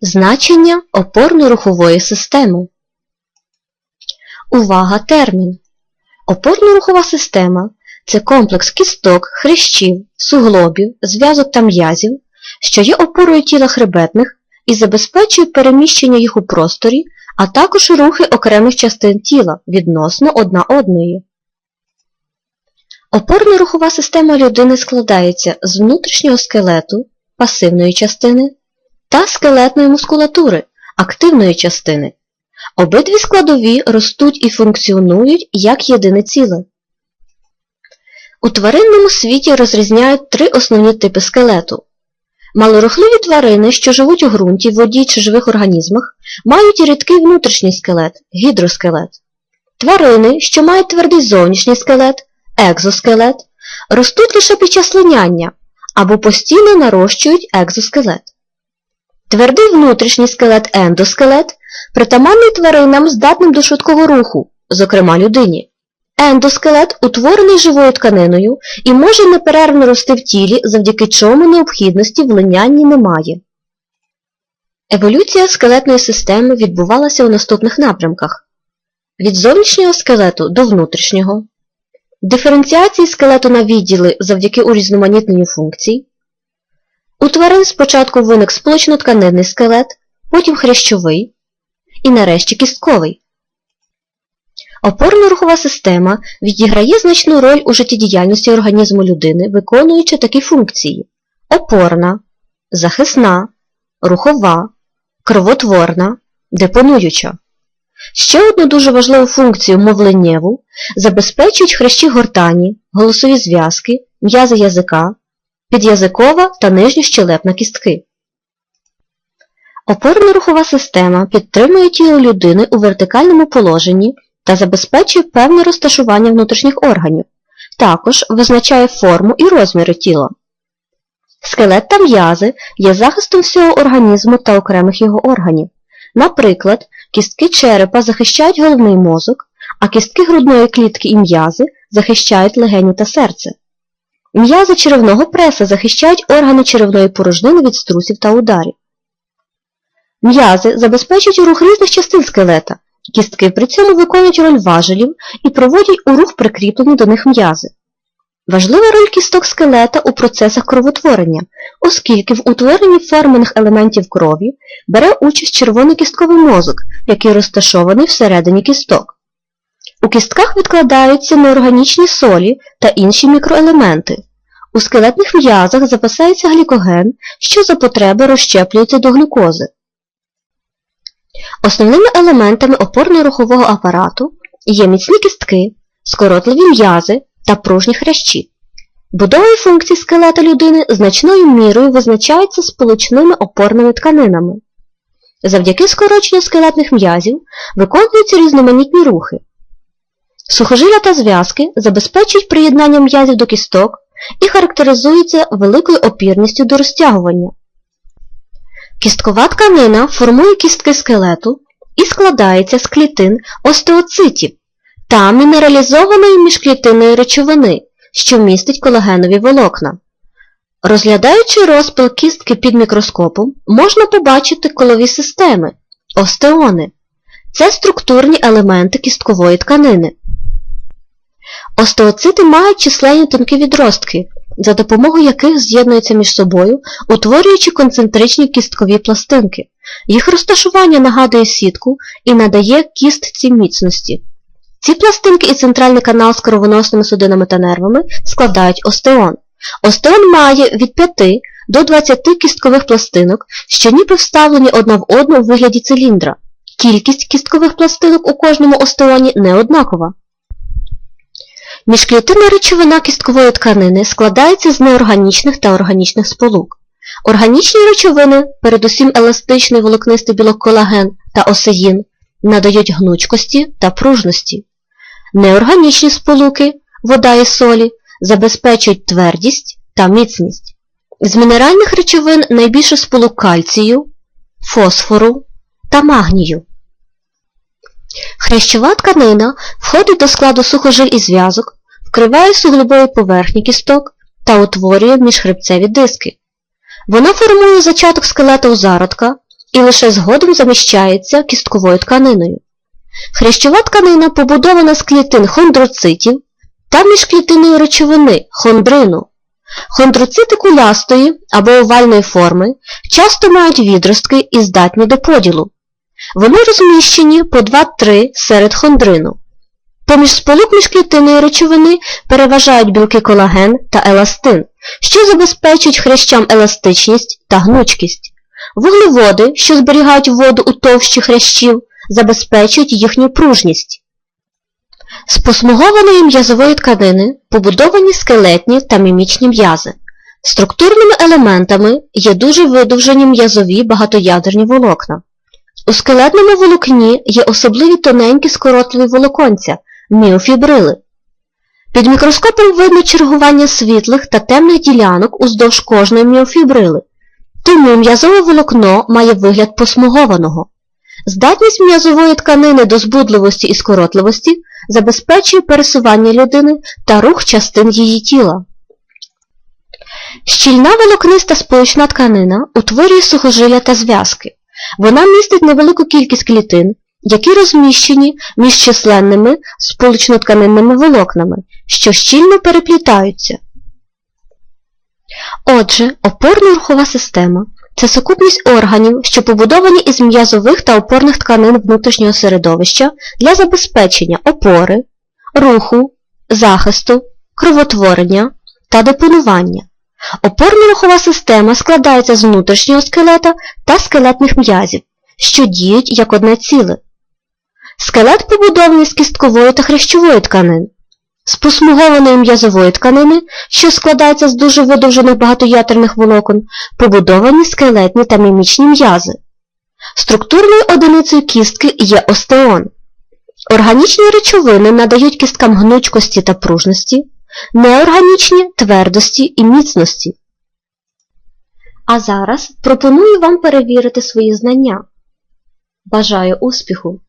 Значення опорно-рухової системи. Увага термін. Опорно-рухова система це комплекс кісток, хрящів, суглобів, зв'язок та м'язів, що є опорою тіла хребетних і забезпечує переміщення їх у просторі, а також рухи окремих частин тіла відносно одна одної. Опорно-рухова система людини складається з внутрішнього скелету, пасивної частини та скелетної мускулатури, активної частини. Обидві складові ростуть і функціонують як єдине ціле. У тваринному світі розрізняють три основні типи скелету. Малорухливі тварини, що живуть у ґрунті, воді чи живих організмах, мають рідкий внутрішній скелет гідроскелет. Тварини, що мають твердий зовнішній скелет екзоскелет, ростуть лише під час линяння або постійно нарощують екзоскелет. Твердий внутрішній скелет ендоскелет притаманний тваринам здатним до швидкого руху, зокрема людині. Ендоскелет утворений живою тканиною і може неперервно рости в тілі, завдяки чому необхідності в линянні немає. Еволюція скелетної системи відбувалася у наступних напрямках від зовнішнього скелету до внутрішнього, диференціації скелету на відділи завдяки урізноманітненню функцій. У тварин спочатку виник сполучно-тканинний скелет, потім хрящовий і нарешті кістковий. Опорно-рухова система відіграє значну роль у життєдіяльності організму людини, виконуючи такі функції опорна, захисна, рухова, кровотворна, депонуюча. Ще одну дуже важливу функцію мовленнєву забезпечують хрящі гортані, голосові зв'язки, м'язи язика, під'язикова та нижньощелепна кістки. Опорно-рухова система підтримує тіло людини у вертикальному положенні та забезпечує певне розташування внутрішніх органів, також визначає форму і розміри тіла. Скелет та м'язи є захистом всього організму та окремих його органів. Наприклад, кістки черепа захищають головний мозок, а кістки грудної клітки і м'язи захищають легені та серце. М'язи черевного преса захищають органи черевної порожнини від струсів та ударів. М'язи забезпечують рух різних частин скелета, кістки при цьому виконують роль важелів і проводять у рух прикріплені до них м'язи. Важлива роль кісток скелета у процесах кровотворення, оскільки в утворенні формених елементів крові бере участь червоний кістковий мозок, який розташований всередині кісток. У кістках відкладаються неорганічні солі та інші мікроелементи. У скелетних м'язах запасається глікоген, що за потреби розщеплюється до глюкози. Основними елементами опорно-рухового апарату є міцні кістки, скоротливі м'язи та пружні хрящі. Будова і функції скелета людини значною мірою визначаються сполучними опорними тканинами. Завдяки скороченню скелетних м'язів виконуються різноманітні рухи. Сухожилля та зв'язки забезпечують приєднання м'язів до кісток і характеризуються великою опірністю до розтягування. Кісткова тканина формує кістки скелету і складається з клітин остеоцитів та мінералізованої міжклітинної речовини, що містить колагенові волокна. Розглядаючи розпил кістки під мікроскопом, можна побачити колові системи остеони. Це структурні елементи кісткової тканини. Остеоцити мають численні тонкі відростки, за допомогою яких з'єднуються між собою, утворюючи концентричні кісткові пластинки. Їх розташування нагадує сітку і надає кістці міцності. Ці пластинки і центральний канал з кровоносними судинами та нервами складають остеон. Остеон має від 5 до 20 кісткових пластинок, що ніби вставлені одна в одну в вигляді циліндра. Кількість кісткових пластинок у кожному остеоні не однакова. Міжклітинна речовина кісткової тканини складається з неорганічних та органічних сполук. Органічні речовини, передусім еластичний волокнистий білок колаген та осеїн, надають гнучкості та пружності. Неорганічні сполуки, вода і солі, забезпечують твердість та міцність. З мінеральних речовин найбільше сполук кальцію, фосфору та магнію. Хрящова тканина входить до складу сухожиль і зв'язок, вкриває суглобові поверхні кісток та утворює міжхребцеві диски. Вона формує зачаток скелета у зародка і лише згодом заміщається кістковою тканиною. Хрящова тканина побудована з клітин хондроцитів та міжклітинної речовини хондрину. Хондроцити кулястої або овальної форми часто мають відростки і здатні до поділу. Вони розміщені по 2-3 серед хондрину. Поміж сполук міжклітинної речовини переважають білки колаген та еластин, що забезпечують хрящам еластичність та гнучкість. Вуглеводи, що зберігають воду у товщі хрящів, забезпечують їхню пружність. З посмугованої м'язової тканини побудовані скелетні та мімічні м'язи. Структурними елементами є дуже видовжені м'язові багатоядерні волокна. У скелетному волокні є особливі тоненькі скоротливі волоконця міофібрили. Під мікроскопом видно чергування світлих та темних ділянок уздовж кожної міофібрили, тому м'язове волокно має вигляд посмугованого. Здатність м'язової тканини до збудливості і скоротливості забезпечує пересування людини та рух частин її тіла. Щільна волокниста сполучна тканина утворює сухожилля та зв'язки. Вона містить невелику кількість клітин, які розміщені між численними сполучнотканинними волокнами, що щільно переплітаються. Отже, опорно-рухова система це сукупність органів, що побудовані із м'язових та опорних тканин внутрішнього середовища для забезпечення опори, руху, захисту, кровотворення та депонування. Опорно-рухова система складається з внутрішнього скелета та скелетних м'язів, що діють як одне ціле. Скелет побудований з кісткової та хрящової тканин, з посмугованої м'язової тканини, що складається з дуже видовжених багатоятерних волокон, побудовані скелетні та мімічні м'язи. Структурною одиницею кістки є остеон. Органічні речовини надають кісткам гнучкості та пружності, неорганічні твердості і міцності. А зараз пропоную вам перевірити свої знання. Бажаю успіху!